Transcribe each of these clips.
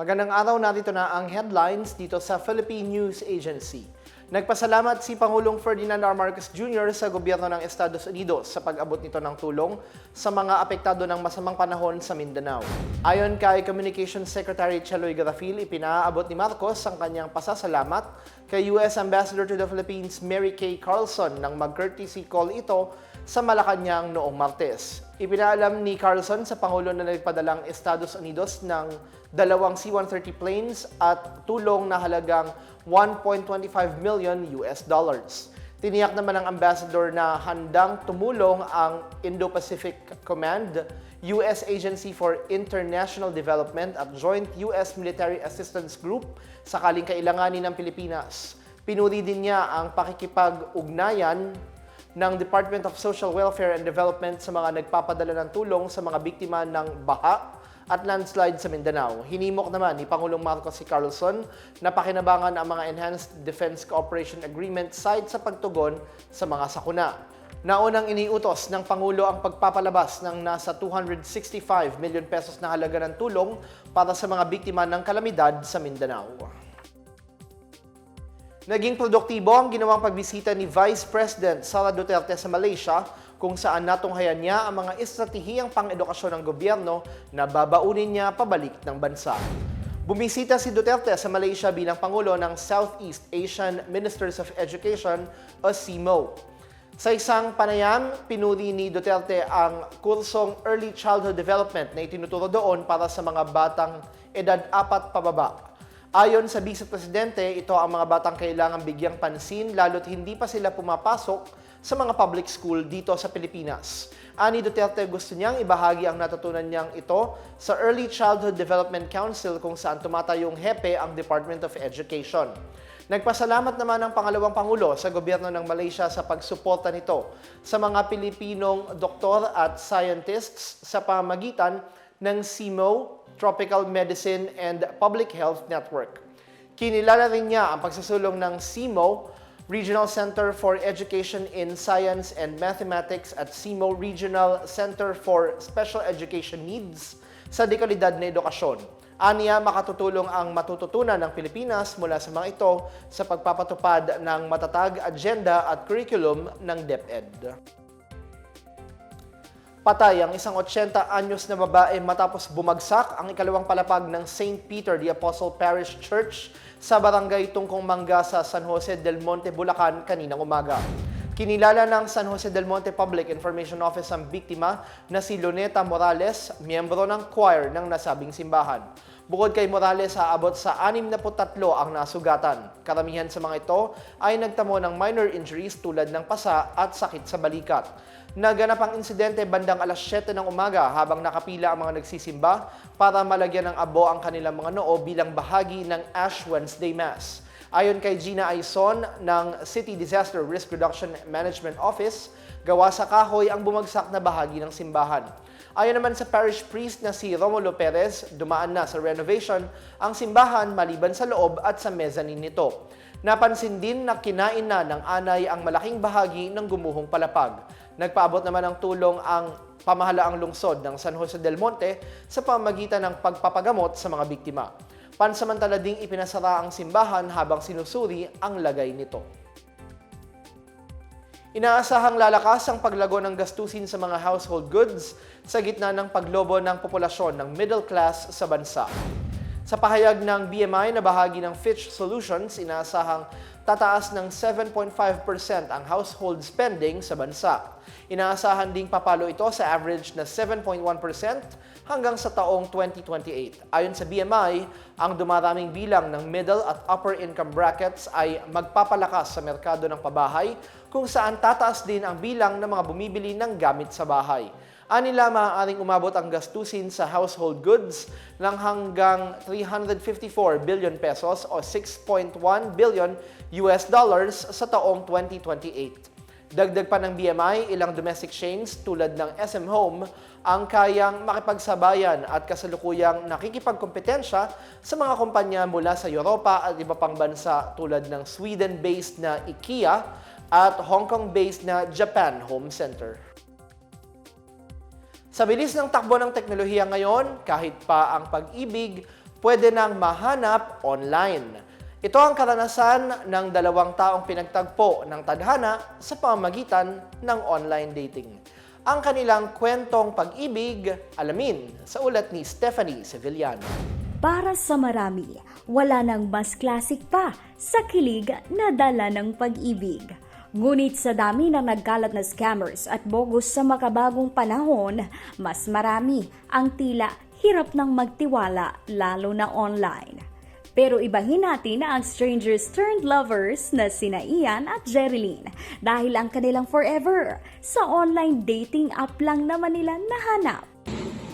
Magandang araw, narito na ang headlines dito sa Philippine News Agency. Nagpasalamat si Pangulong Ferdinand R. Marcos Jr. sa gobyerno ng Estados Unidos sa pag-abot nito ng tulong sa mga apektado ng masamang panahon sa Mindanao. Ayon kay Communications Secretary Cheloy Garafil, ipinaabot ni Marcos ang kanyang pasasalamat kay U.S. Ambassador to the Philippines Mary Kay Carlson nang mag-courtesy call ito sa Malacanang noong Martes. Ipinaalam ni Carlson sa Pangulo na nagpadalang Estados Unidos ng dalawang C-130 planes at tulong na halagang 1.25 million US dollars. Tiniyak naman ng ambassador na handang tumulong ang Indo-Pacific Command, U.S. Agency for International Development at Joint U.S. Military Assistance Group sakaling kailanganin ng Pilipinas. Pinuri din niya ang pakikipag-ugnayan ng Department of Social Welfare and Development sa mga nagpapadala ng tulong sa mga biktima ng baha at landslide sa Mindanao. Hinimok naman ni Pangulong Marcos si Carlson na pakinabangan ang mga Enhanced Defense Cooperation Agreement side sa pagtugon sa mga sakuna. Naunang iniutos ng Pangulo ang pagpapalabas ng nasa 265 million pesos na halaga ng tulong para sa mga biktima ng kalamidad sa Mindanao. Naging produktibo ang ginawang pagbisita ni Vice President Sara Duterte sa Malaysia kung saan natunghayan niya ang mga estratehiyang pang-edukasyon ng gobyerno na babaunin niya pabalik ng bansa. Bumisita si Duterte sa Malaysia bilang Pangulo ng Southeast Asian Ministers of Education o CIMO. Sa isang panayam, pinuri ni Duterte ang kursong Early Childhood Development na itinuturo doon para sa mga batang edad apat pababa. Ayon sa Vice Presidente, ito ang mga batang kailangang bigyang pansin lalo't hindi pa sila pumapasok sa mga public school dito sa Pilipinas. Ani Duterte gusto niyang ibahagi ang natutunan niyang ito sa Early Childhood Development Council kung saan tumatayong hepe ang Department of Education. Nagpasalamat naman ang pangalawang Pangulo sa gobyerno ng Malaysia sa pagsuporta nito sa mga Pilipinong doktor at scientists sa pamagitan ng CIMO, Tropical Medicine and Public Health Network. Kinilala rin niya ang pagsasulong ng CIMO, Regional Center for Education in Science and Mathematics at CIMO Regional Center for Special Education Needs sa dekalidad na edukasyon. Aniya, makatutulong ang matututunan ng Pilipinas mula sa mga ito sa pagpapatupad ng matatag agenda at curriculum ng DepEd. Patay ang isang 80 anyos na babae matapos bumagsak ang ikalawang palapag ng St. Peter the Apostle Parish Church sa barangay Tungkong Mangga sa San Jose del Monte, Bulacan kaninang umaga. Kinilala ng San Jose del Monte Public Information Office ang biktima na si Luneta Morales, miyembro ng choir ng nasabing simbahan. Bukod kay Morales, aabot sa 63 ang nasugatan. Karamihan sa mga ito ay nagtamo ng minor injuries tulad ng pasa at sakit sa balikat. Naganap ang insidente bandang alas 7 ng umaga habang nakapila ang mga nagsisimba para malagyan ng abo ang kanilang mga noo bilang bahagi ng Ash Wednesday Mass. Ayon kay Gina Aison ng City Disaster Risk Reduction Management Office, gawa sa kahoy ang bumagsak na bahagi ng simbahan. Ayon naman sa parish priest na si Romulo Perez, dumaan na sa renovation ang simbahan maliban sa loob at sa mezzanine nito. Napansin din na kinain na ng anay ang malaking bahagi ng gumuhong palapag. Nagpaabot naman ng tulong ang pamahalaang lungsod ng San Jose del Monte sa pamagitan ng pagpapagamot sa mga biktima. Pansamantala ding ipinasara ang simbahan habang sinusuri ang lagay nito. Inaasahang lalakas ang paglago ng gastusin sa mga household goods sa gitna ng paglobo ng populasyon ng middle class sa bansa. Sa pahayag ng BMI na bahagi ng Fitch Solutions, inaasahang tataas ng 7.5% ang household spending sa bansa. Inaasahan ding papalo ito sa average na 7.1% hanggang sa taong 2028. Ayon sa BMI, ang dumaraming bilang ng middle at upper income brackets ay magpapalakas sa merkado ng pabahay kung saan tataas din ang bilang ng mga bumibili ng gamit sa bahay. Anila maaaring umabot ang gastusin sa household goods ng hanggang 354 billion pesos o 6.1 billion US dollars sa taong 2028. Dagdag pa ng BMI, ilang domestic chains tulad ng SM Home ang kayang makipagsabayan at kasalukuyang nakikipagkompetensya sa mga kumpanya mula sa Europa at iba pang bansa tulad ng Sweden-based na IKEA at Hong Kong-based na Japan Home Center. Sa bilis ng takbo ng teknolohiya ngayon, kahit pa ang pag-ibig, pwede nang mahanap online. Ito ang karanasan ng dalawang taong pinagtagpo ng tadhana sa pamamagitan ng online dating. Ang kanilang kwentong pag-ibig, alamin sa ulat ni Stephanie Sevillano. Para sa marami, wala nang mas classic pa sa kilig na dala ng pag-ibig. Ngunit sa dami ng nagkalat na scammers at bogus sa makabagong panahon, mas marami ang tila hirap ng magtiwala lalo na online. Pero ibahin natin na ang strangers turned lovers na sina Ian at Jerilyn dahil ang kanilang forever sa online dating app lang naman nila nahanap.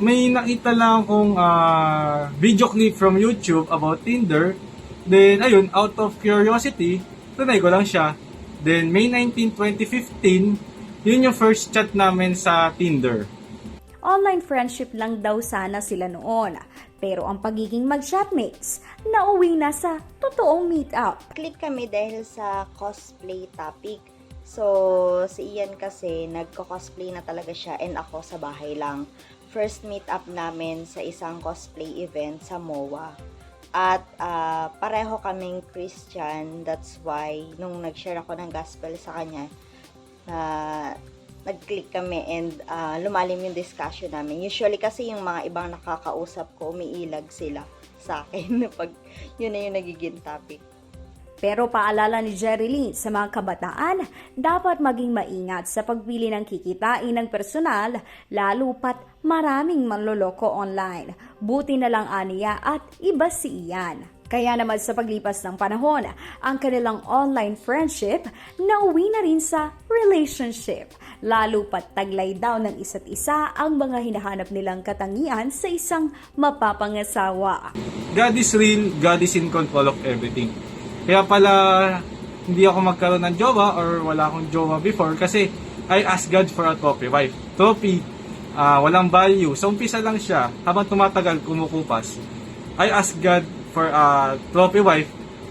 may nakita lang akong ah, video clip from YouTube about Tinder. Then, ayun, out of curiosity, tunay ko lang siya. Then, May 19, 2015, yun yung first chat namin sa Tinder. Online friendship lang daw sana sila noon. Pero ang pagiging mag-shopmates, nauwi na sa totoong meet-up. Click kami dahil sa cosplay topic. So, si Ian kasi nagko-cosplay na talaga siya and ako sa bahay lang. First meet up namin sa isang cosplay event sa MOA. At ah, pareho kaming Christian. That's why, nung nag-share ako ng gospel sa kanya, na nag-click kami and ah, lumalim yung discussion namin. Usually kasi yung mga ibang nakakausap ko, umiilag sila sa akin pag yun na yung nagiging topic. Pero paalala ni Jerilyn sa mga kabataan, dapat maging maingat sa pagpili ng kikitain ng personal, lalo pat maraming manloloko online. Buti na lang aniya at iba si Ian. Kaya naman sa paglipas ng panahon, ang kanilang online friendship nauwi na rin sa relationship. Lalo pat taglay daw ng isa't isa ang mga hinahanap nilang katangian sa isang mapapangasawa. God is real, God is in control of everything. Kaya pala, hindi ako magkaroon ng jowa or wala akong jowa before kasi I asked God for a trophy wife. Trophy, ah, walang value. Sa umpisa lang siya, habang tumatagal, kumukupas. I asked God for a trophy wife.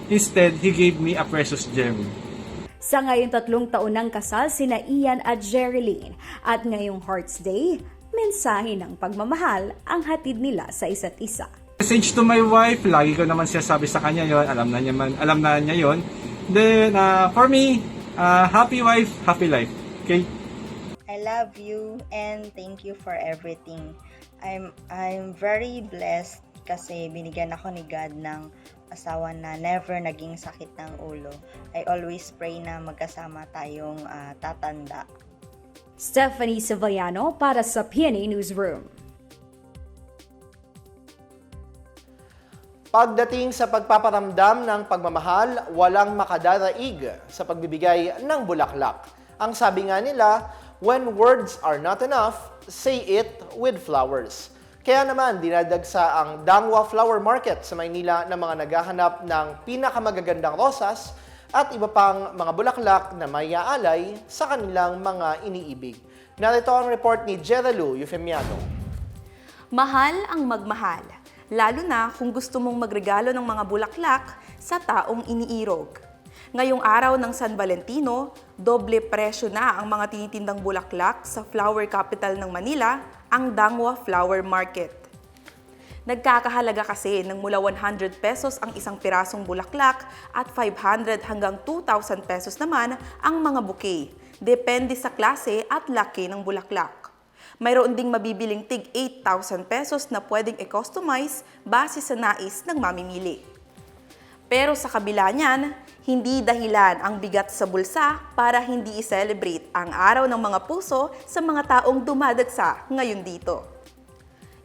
Instead, He gave me a precious gem. Sa ngayong tatlong taon ng kasal sina Ian at Jerilyn at ngayong Hearts Day, mensahe ng pagmamahal ang hatid nila sa isa't isa. Message to my wife, lagi ko naman siya sabi sa kanya yon, alam na niya man, alam na niya yon. Then uh, for me, uh, happy wife, happy life. Okay? I love you and thank you for everything. I'm I'm very blessed kasi binigyan ako ni God ng asawa na never naging sakit ng ulo. I always pray na magkasama tayong ah, tatanda. Stephanie Sevillano para sa PNA Newsroom. Pagdating sa pagpaparamdam ng pagmamahal, walang makadaraig sa pagbibigay ng bulaklak. Ang sabi nga nila, when words are not enough, say it with flowers. Kaya naman, dinadagsa ang Dangwa Flower Market sa Maynila ng mga naghahanap ng pinakamagagandang rosas at iba pang mga bulaklak na may aalay sa kanilang mga iniibig. Narito ang report ni Jeralu Eufemiano. Mahal ang magmahal, lalo na kung gusto mong magregalo ng mga bulaklak sa taong iniirog. Ngayong araw ng San Valentino, doble presyo na ang mga tinitindang bulaklak sa flower capital ng Manila, ang Dangwa Flower Market. Nagkakahalaga kasi ng mula 100 pesos ang isang pirasong bulaklak at 500 hanggang 2,000 pesos naman ang mga bouquet. Depende sa klase at laki ng bulaklak. Mayroon ding mabibiling tig 8,000 pesos na pwedeng i-customize base sa nais ng mamimili. Pero sa kabila niyan, hindi dahilan ang bigat sa bulsa para hindi i-celebrate ang araw ng mga puso sa mga taong dumadagsa ngayon dito.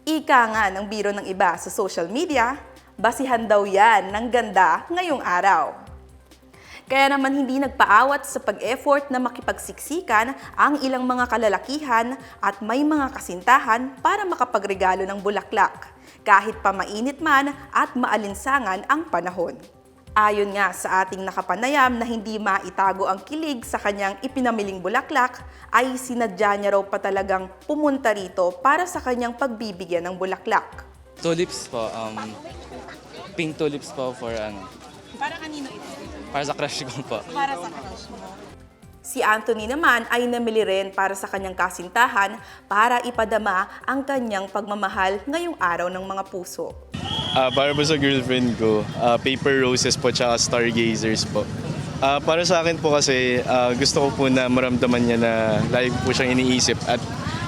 Ika nga ng biro ng iba sa social media, basihan daw yan ng ganda ngayong araw. Kaya naman hindi nagpaawat sa pag-effort na makipagsiksikan ang ilang mga kalalakihan at may mga kasintahan para makapagregalo ng bulaklak, kahit pa mainit man at maalinsangan ang panahon. Ayon nga sa ating nakapanayam na hindi maitago ang kilig sa kanyang ipinamiling bulaklak, ay sinadya niya raw pa talagang pumunta rito para sa kanyang pagbibigyan ng bulaklak. Tulips po, um, pink tulips po for ano, Para kanino ito? para sa crush ko po. Para sa crush mo. Si Anthony naman ay namili rin para sa kanyang kasintahan para ipadama ang kanyang pagmamahal ngayong araw ng mga puso. Ah, para po sa girlfriend ko, ah, paper roses po tsaka stargazers po. Ah, para sa akin po kasi ah, gusto ko po na maramdaman niya na lagi po siyang iniisip at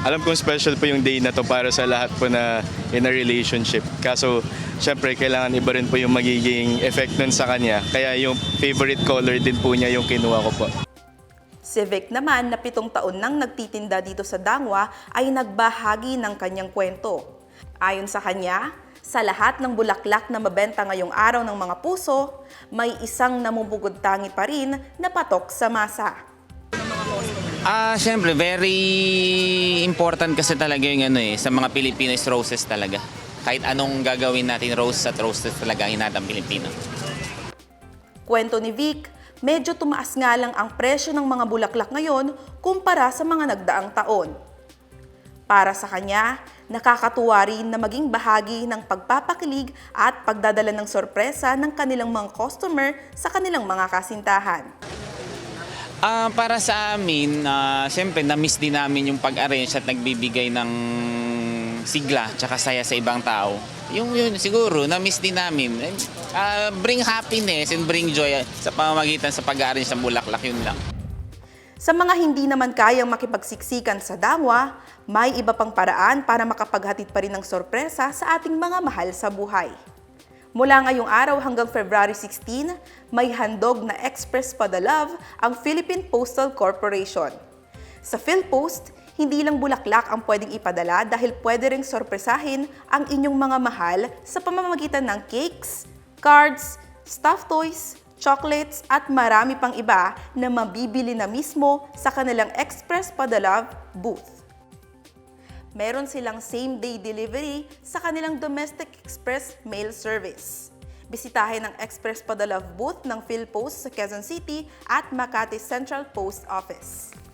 alam kong special po yung day na to para sa lahat po na in a relationship. Kaso, syempre, kailangan iba rin po yung magiging effect nun sa kanya. Kaya yung favorite color din po niya yung kinuha ko po. Si Vic naman na pitong taon nang nagtitinda dito sa Dangwa ay nagbahagi ng kanyang kwento. Ayon sa kanya, sa lahat ng bulaklak na mabenta ngayong araw ng mga puso, may isang namumugod tangi pa rin na patok sa masa. Ah, syempre, very important kasi talaga yung ano eh, sa mga Pilipino is roses talaga. Kahit anong gagawin natin, rose at roses talaga ang hinatang Pilipino. Kwento ni Vic, medyo tumaas nga lang ang presyo ng mga bulaklak ngayon kumpara sa mga nagdaang taon. Para sa kanya, nakakatuwa rin na maging bahagi ng pagpapakilig at pagdadala ng sorpresa ng kanilang mga customer sa kanilang mga kasintahan. Ah, para sa amin, ah, syempre, na-miss din namin yung pag-arrange at nagbibigay ng sigla tsaka saya sa ibang tao. Yung yun, siguro, na-miss din namin. Ah, bring happiness and bring joy sa pamamagitan sa pag-arrange ng bulaklak, yun lang. Sa mga hindi naman kayang makipagsiksikan sa dangwa, may iba pang paraan para makapaghatid pa rin ng sorpresa sa ating mga mahal sa buhay. Mula ngayong araw hanggang February 16, may handog na Express Padalove ang Philippine Postal Corporation. Sa PhilPost, hindi lang bulaklak ang pwedeng ipadala dahil pwede ring sorpresahin ang inyong mga mahal sa pamamagitan ng cakes, cards, stuffed toys, chocolates at marami pang iba na mabibili na mismo sa kanilang Express Padalove booth. Meron silang same-day delivery sa kanilang Domestic Express Mail Service. Bisitahin ang Express Padalove booth ng PhilPost sa Quezon City at Makati Central Post Office.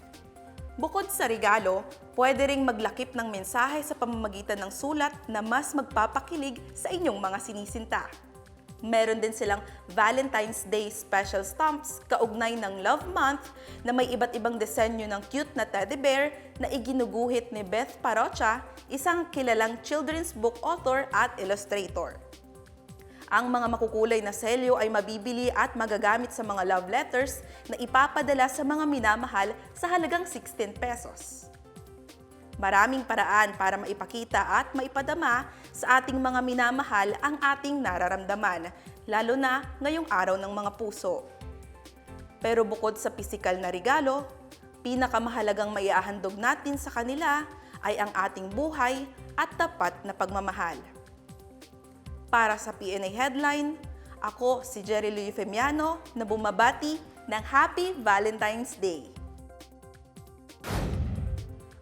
Bukod sa regalo, pwede ring maglakip ng mensahe sa pamamagitan ng sulat na mas magpapakilig sa inyong mga sinisinta. Meron din silang Valentine's Day special stamps kaugnay ng Love Month na may iba't ibang disenyo ng cute na teddy bear na iginuguhit ni Beth Parocha, isang kilalang children's book author at illustrator. Ang mga makukulay na selyo ay mabibili at magagamit sa mga love letters na ipapadala sa mga minamahal sa halagang 16 pesos. Maraming paraan para maipakita at maipadama sa ating mga minamahal ang ating nararamdaman, lalo na ngayong araw ng mga puso. Pero bukod sa pisikal na regalo, pinakamahalagang maiahandog natin sa kanila ay ang ating buhay at tapat na pagmamahal. Para sa PNA Headline, ako si Jerry Louis Femiano na bumabati ng Happy Valentine's Day.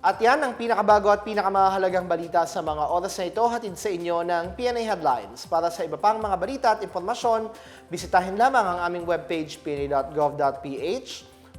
At yan ang pinakabago at pinakamahalagang balita sa mga oras na ito hatid sa inyo ng PNA Headlines. Para sa iba pang mga balita at impormasyon, bisitahin lamang ang aming webpage pna.gov.ph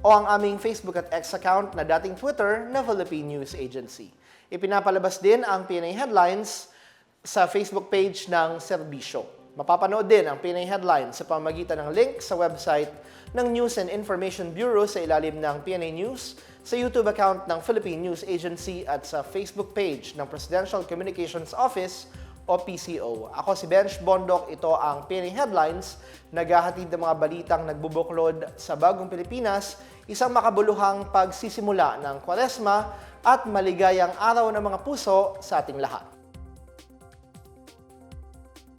o ang aming Facebook at X account na dating Twitter na Philippine News Agency. Ipinapalabas din ang PNA Headlines sa Facebook page ng serbisyo. Mapapanood din ang PNA Headlines sa pamamagitan ng link sa website ng News and Information Bureau sa ilalim ng PNA News, sa YouTube account ng Philippine News Agency at sa Facebook page ng Presidential Communications Office o PCO. Ako si Bench Bondok, ito ang PNA Headlines, naghahatid ng mga balitang nagbubuklod sa bagong Pilipinas, isang makabuluhang pagsisimula ng Kwaresma at maligayang araw ng mga puso sa ating lahat.